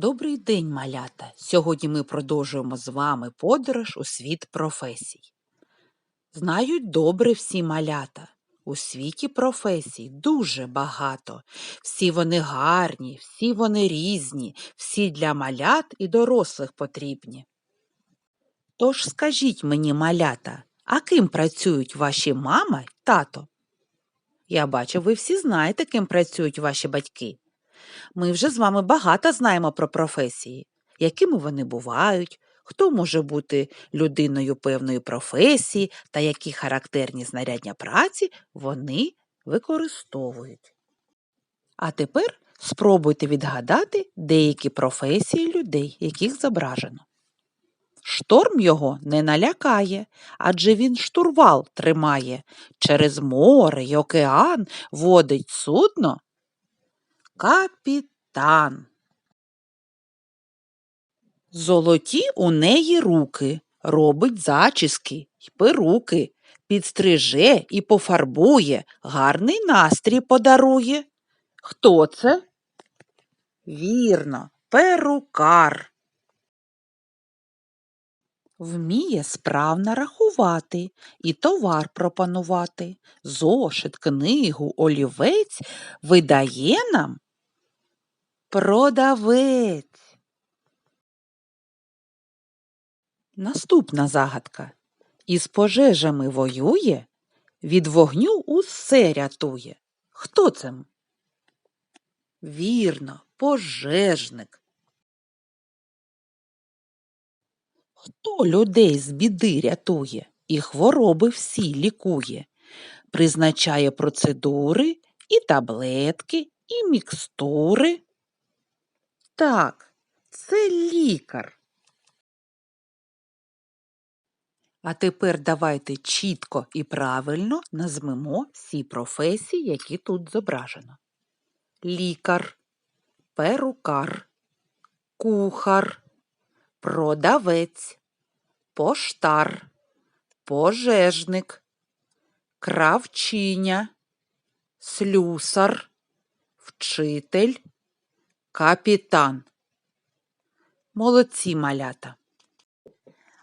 Добрий день, малята! Сьогодні ми продовжуємо з вами подорож у світ професій. Знають добре всі малята. У світі професій дуже багато. Всі вони гарні, всі вони різні, всі для малят і дорослих потрібні. Тож скажіть мені, малята, а ким працюють ваші мама й тато? Я бачу, ви всі знаєте, ким працюють ваші батьки. Ми вже з вами багато знаємо про професії, якими вони бувають, хто може бути людиною певної професії та які характерні знарядня праці вони використовують. А тепер спробуйте відгадати деякі професії людей, яких зображено. Шторм його не налякає, адже він штурвал тримає, через море й океан водить судно Капітан. Золоті у неї руки, робить зачіски й перуки, підстриже і пофарбує, гарний настрій подарує. Хто це? Вірно, перукар. Вміє справно рахувати і товар пропонувати. Зошит, книгу, олівець видає нам Продавець. Наступна загадка. Із пожежами воює, від вогню усе рятує. Хто це? Вірно, пожежник. Хто людей з біди рятує і хвороби всі лікує, призначає процедури і таблетки, і мікстури. Так, це лікар. А тепер давайте чітко і правильно назвемо всі професії, які тут зображено. Лікар, перукар, кухар, продавець, поштар, пожежник, кравчиня, слюсар, вчитель. Капітан. Молодці малята.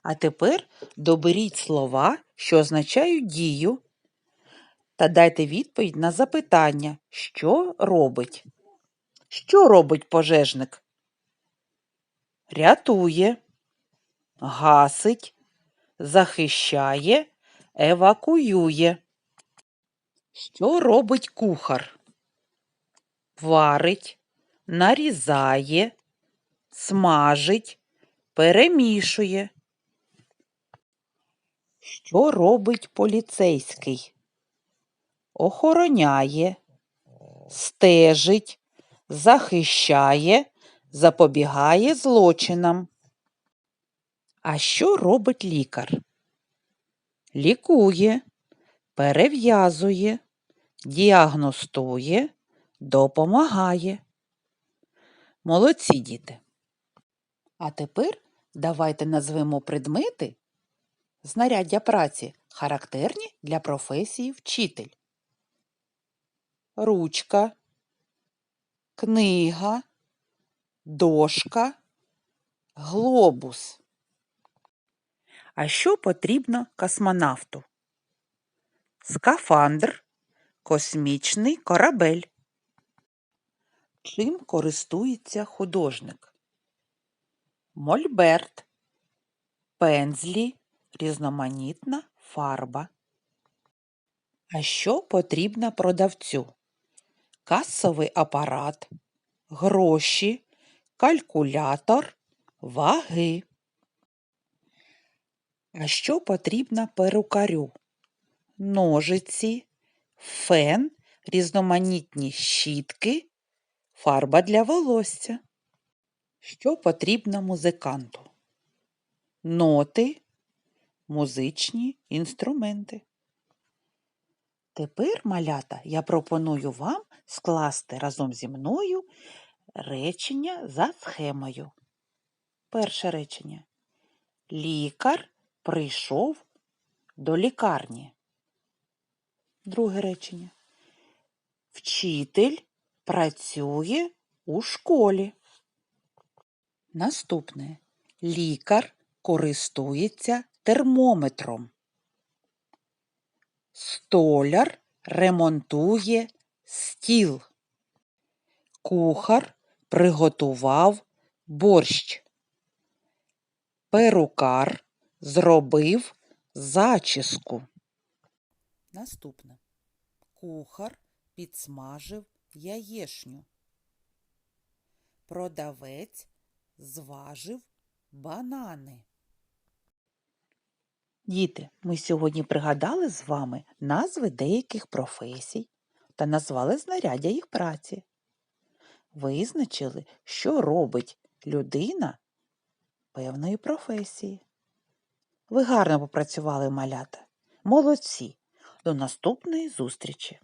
А тепер доберіть слова, що означають дію, та дайте відповідь на запитання, що робить. Що робить пожежник? Рятує, гасить, захищає, евакуює. Що робить кухар? Варить, нарізає, смажить, перемішує. Що робить поліцейський? Охороняє, стежить, захищає, запобігає злочинам. А що робить лікар? Лікує, перев'язує, діагностує, допомагає. Молодці діти. А тепер давайте назвемо предмети знаряддя праці, характерні для професії вчитель. Ручка, книга, дошка, глобус. А що потрібно космонавту? Скафандр, космічний корабель. Чим користується художник? Мольберт, пензлі, різноманітна фарба. А що потрібно продавцю? Касовий апарат, гроші, калькулятор, ваги. А що потрібно перукарю? Ножиці, фен, різноманітні щітки, фарба для волосся. Що потрібно музиканту? Ноти, музичні інструменти. Тепер, малята, я пропоную вам скласти разом зі мною речення за схемою. Перше речення. Лікар прийшов до лікарні. Друге речення. Вчитель працює у школі. Наступне. Лікар користується термометром. Столяр ремонтує стіл. Кухар приготував борщ. Перукар зробив зачіску. Наступне. Кухар підсмажив яєшню. Продавець зважив банани. Діти, ми сьогодні пригадали з вами назви деяких професій та назвали знаряддя їх праці. Визначили, що робить людина певної професії. Ви гарно попрацювали, малята. Молодці. До наступної зустрічі!